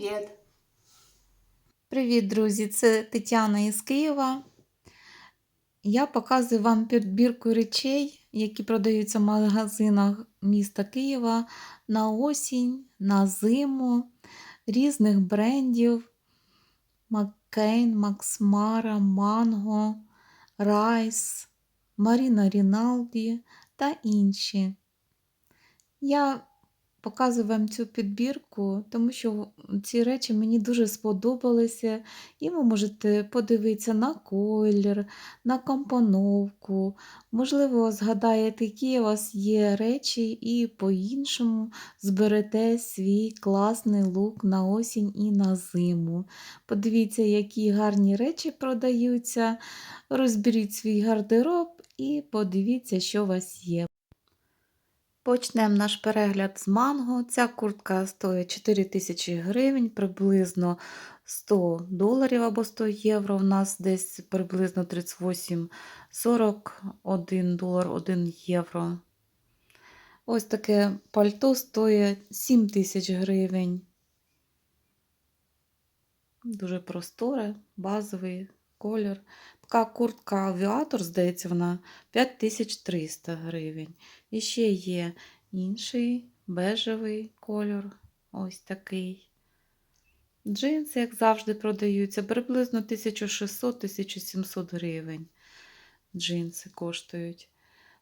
Привіт! Привіт, друзі! Це Тетяна із Києва. Я показую вам підбірку речей, які продаються в магазинах міста Києва на осінь, на зиму, різних брендів: Маккейн, Максмара, Манго, Райс, Маріна Ріналді та інші. Я показую вам цю підбірку, тому що ці речі мені дуже сподобалися, і ви можете подивитися на колір, на компоновку. Можливо, згадаєте, які у вас є речі, і по-іншому зберете свій класний лук на осінь і на зиму. Подивіться, які гарні речі продаються, розберіть свій гардероб і подивіться, що у вас є. Почнемо наш перегляд з манго. Ця куртка стоїть 4 тисячі гривень, приблизно 100 доларів або 100 євро. У нас десь приблизно 38-41 долар 1 євро. Ось таке пальто стоїть 7 тисяч гривень. Дуже просторе, базовий колір. Така куртка авіатор, здається, вона 5300 гривень. І ще є інший бежевий кольор. Ось такий. Джинси, як завжди, продаються, приблизно 1600-1700 гривень. Джинси коштують.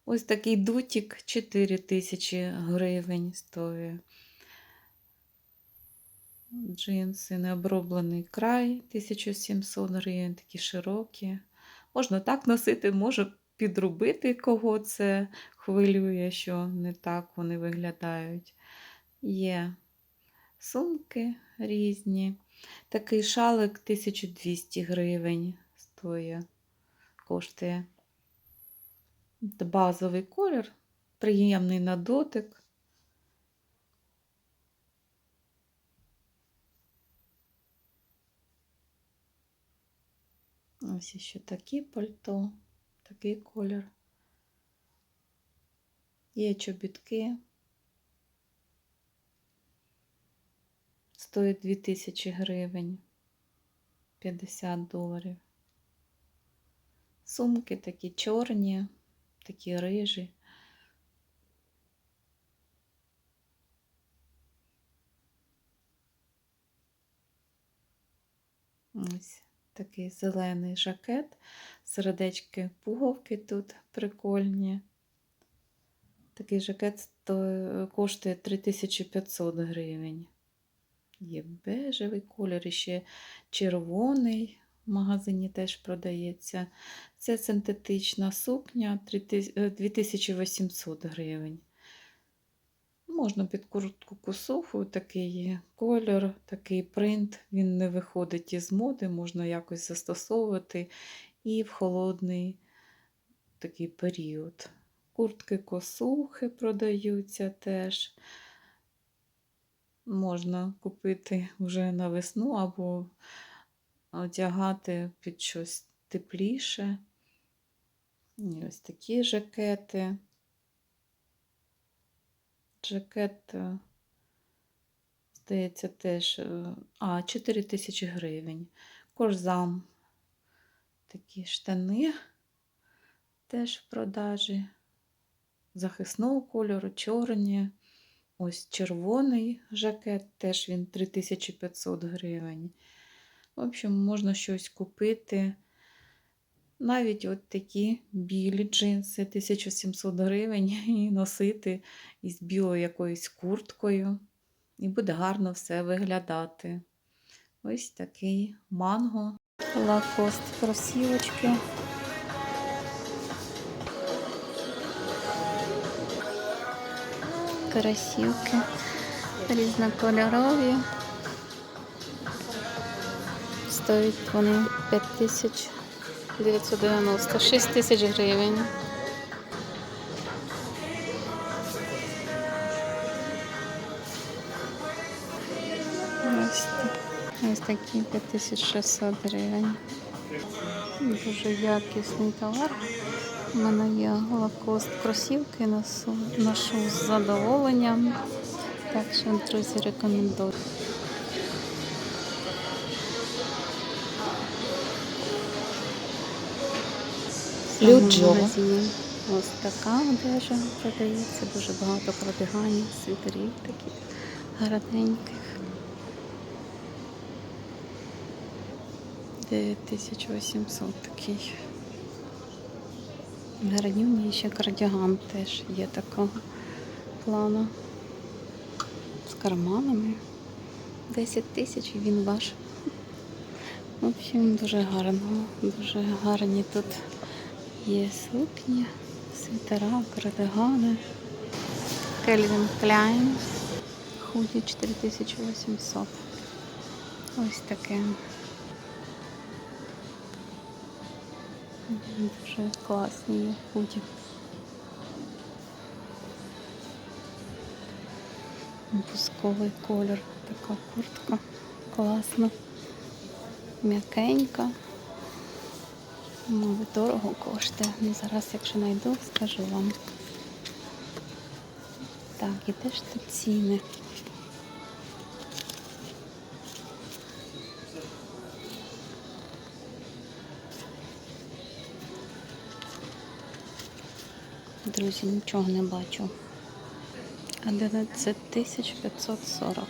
Ось такий дутік 4000 гривень стоїть. Джинси, необроблений край 1700 гривень, такі широкі. Можна так носити, може підробити, кого це хвилює, що не так вони виглядають. Є сумки різні. Такий шалик 1200 гривень стоїть, коштує. Базовий колір, приємний на дотик. Ось ще такі пальто, такий колір. Є чобітки. Стоїть 2000 гривень, 50 доларів. Сумки такі чорні, такі рижі. Ось такий зелений жакет, сердечки пуговки тут прикольні. Такий жакет коштує 3500 гривень. Є бежевий колір, і ще червоний в магазині теж продається. Це синтетична сукня 2800 гривень. Можна під куртку косуху, такий кольор, такий принт, він не виходить із моди, можна якось застосовувати і в холодний такий період. Куртки косухи продаються теж. Можна купити вже на весну або одягати під щось тепліше. І ось такі жакети. Жакет, е, здається, теж е, а, 4 тисячі гривень. Корзам такі штани теж в продажі. Захисного кольору, чорні. Ось червоний жакет, теж він 3500 гривень. В общем, можна щось купити. Навіть от такі білі джинси 1700 гривень і носити із білою якоюсь курткою. І буде гарно все виглядати. Ось такий манго. Лакост кросівочки. Красівки різнокольорові. Стоять вони 5000 996 тисяч гривень. Ось, такі 5600 гривень. Дуже якісний товар. У мене є лакост кросівки, ношу, ношу з задоволенням. Так що, друзі, рекомендую. Люджо. Ось така одежа продається, дуже багато кардиганів, світерів таких гарненьких. 9800 такий. Гарнюній ще кардіган теж є такого плану. З карманами. 10 тисяч і він ваш. В общем, дуже гарно, дуже гарні тут є сукні, світера, кардигани. Кельвін Кляйн. Худі 4800. Ось таке. Дуже класні є худі. Бусковий колір. Така куртка. Класна. М'якенька. Мабуть, дорого коштує. Ну, зараз, якщо знайду, скажу вам. Так, і де ж тут ціни? Друзі, нічого не бачу. 11 тисяч 540.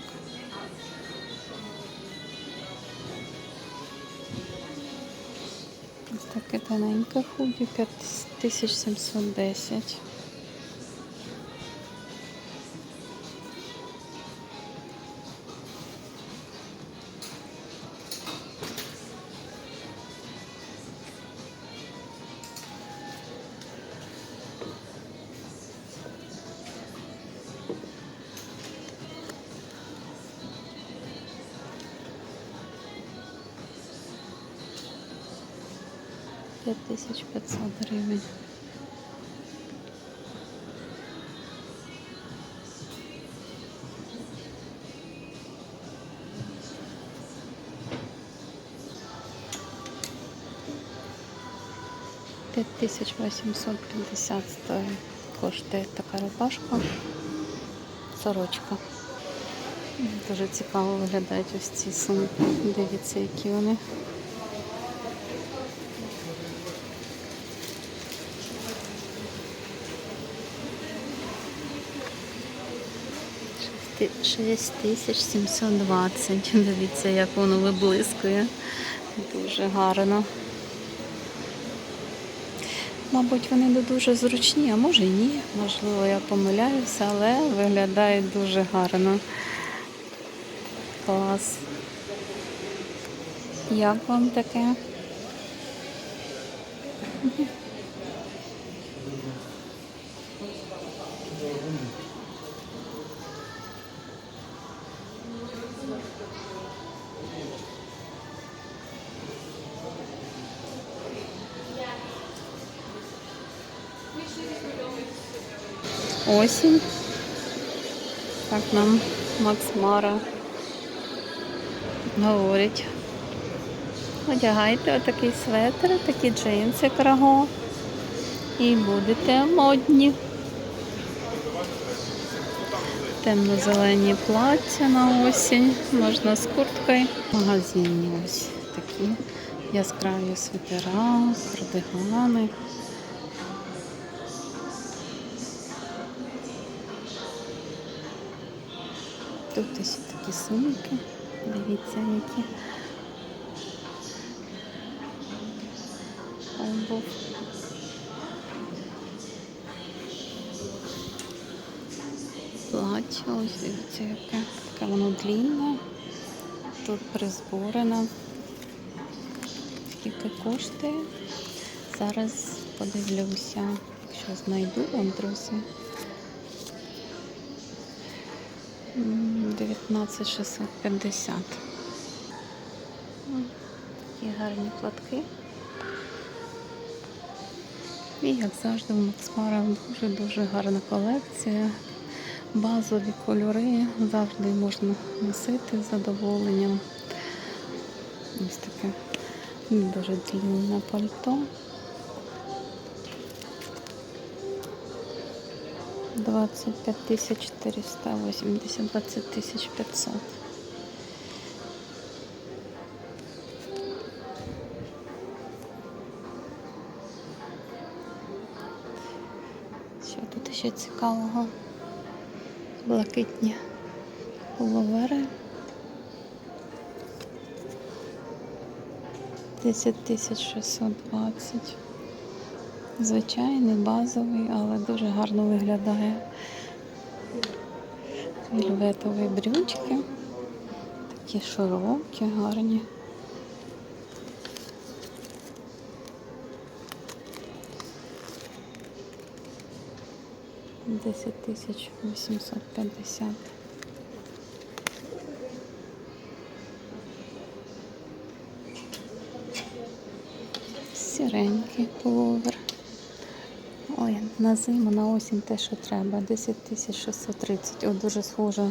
Таке тоненьке худі 5710. П'ять тисяч п'ятсот гривень. П'ять тисяч вісімсот п'ятдесят стоїть. Коштує така рубашка. Сорочка. Дуже цікаво виглядають ось ці сумки. Дивіться, які вони. 6720. Дивіться, як воно виблискує. Дуже гарно. Мабуть, вони не дуже зручні, а може і ні. Можливо, я помиляюся, але виглядають дуже гарно. Клас. Як вам таке? Осінь. Так нам Макс Мара говорить. Одягайте отакий светр, такі джинси краго. І будете модні. Темно-зелені плаття на осінь, можна з курткою. Магазині ось такі яскраві свитера, кардигани. Тут ось такі сумки. Дивіться, які. Обув. Плаття, ось дивіться, яке. Таке воно длінне. Тут призборене. Скільки коштує? Зараз подивлюся, якщо знайду вам, друзі. 19650. Такі гарні платки. І як завжди, в Максмара дуже-дуже гарна колекція. Базові кольори завжди можна носити з задоволенням. Ось таке дуже длинне пальто. 25 тисяч 480, 20 тисяч 500. ще цікавого? Блакитні пуловери. 10620. Звичайний, базовий, але дуже гарно виглядає. Вільветові брючки. Такі широкі, гарні. Десять тисяч вісімсот п'ятдесят. Сіренький пуловер. Ой, на зиму, на осінь те, що треба. 10 тисяч 630. О, дуже схоже,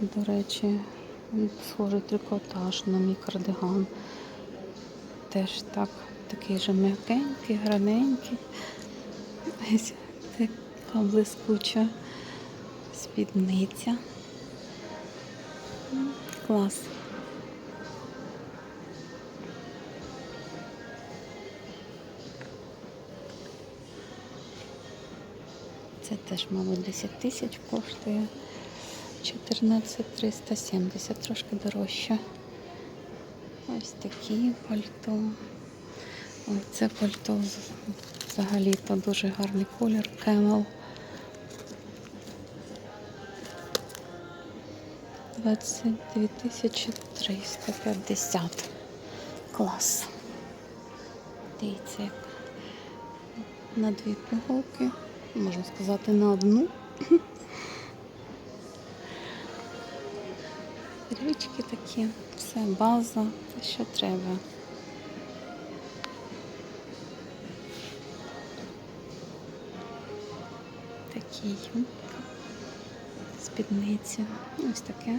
до речі, схожий трикотаж на мій кардиган. Теж так, такий же м'якенький, граненький. Ось така блискуча спідниця. Клас. Це теж, мабуть, 10 тисяч коштує. 14 370, трошки дорожче. Ось такі пальто. Ой, це пальто взагалі-то дуже гарний колір. Camel. 22 тисячі 350. Клас. Дивіться, як на дві пігулки, можна сказати, на одну. Річки такі, все база, те, що треба. Такі юбки, спідниці. Ось таке.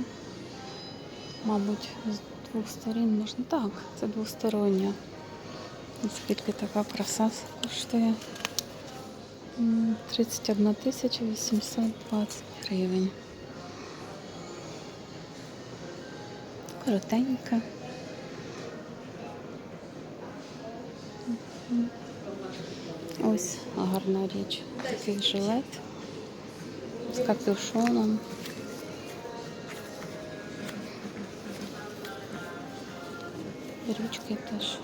Мабуть, з двох сторін можна. Так, це двостороння. Скільки така краса коштує? 31 тисяча 820 гривень. Коротенька. Ось гарна річ. Такий жилет з капюшоном. Річки теж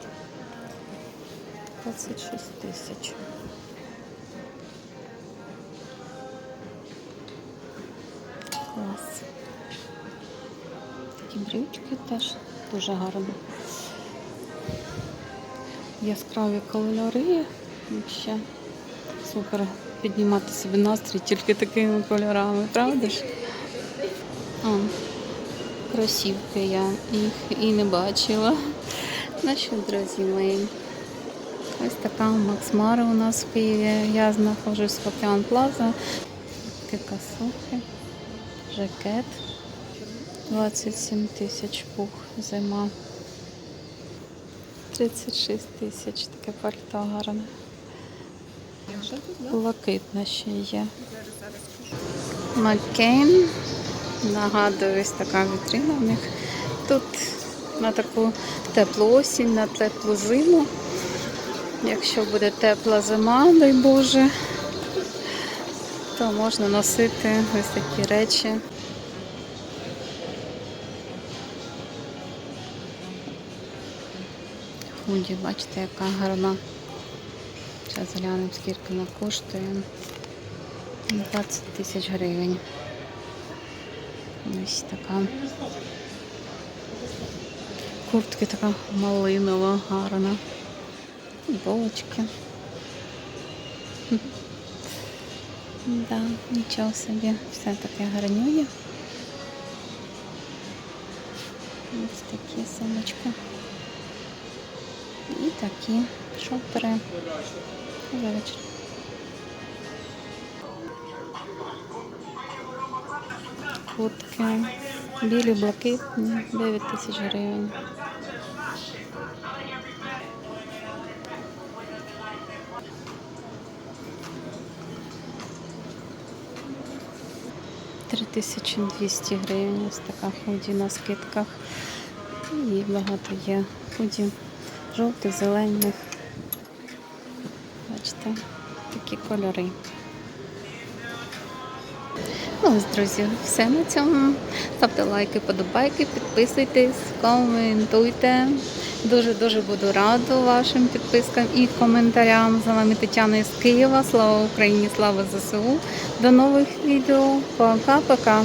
26 тисяч. Клас. Такі брючки теж дуже гарні. Яскраві кольори. Ще супер піднімати собі настрій тільки такими кольорами, правда ж? А, кросівки я їх і не бачила. Ну що, друзі мої, ось така Макс Мара у нас в Києві. Я знаходжусь в Океан Плаза. Такі касухи, жакет. 27 тисяч пух зима. 36 тисяч таке пальто гарне. Блакитне ще є. Маккейн. Нагадую, ось така вітрина в них. Тут на таку теплу осінь, на теплу зиму. Якщо буде тепла зима, дай Боже, то можна носити ось такі речі. Худі, бачите, яка гарна. Зараз глянемо, скільки вона коштує. 20 тисяч гривень. Ось така. Куртки така малинова, гарна. Футболочки. Да, нічого собі, все таке гарнює. Ось такі сумочки. І такі шопери. Добрий вечір. Куртки. Білі, блакитні, 9 тисяч гривень. Три тисячі двісті гривень. Ось така худі на скидках. І багато є худі жовтих, зелених. Бачите, такі кольори. Ну ось, друзі, все на цьому. Ставте лайки, подобайки, підписуйтесь, коментуйте. Дуже-дуже буду рада вашим підпискам і коментарям. З вами Тетяна із Києва. Слава Україні, слава ЗСУ. До нових відео. Пока-пока.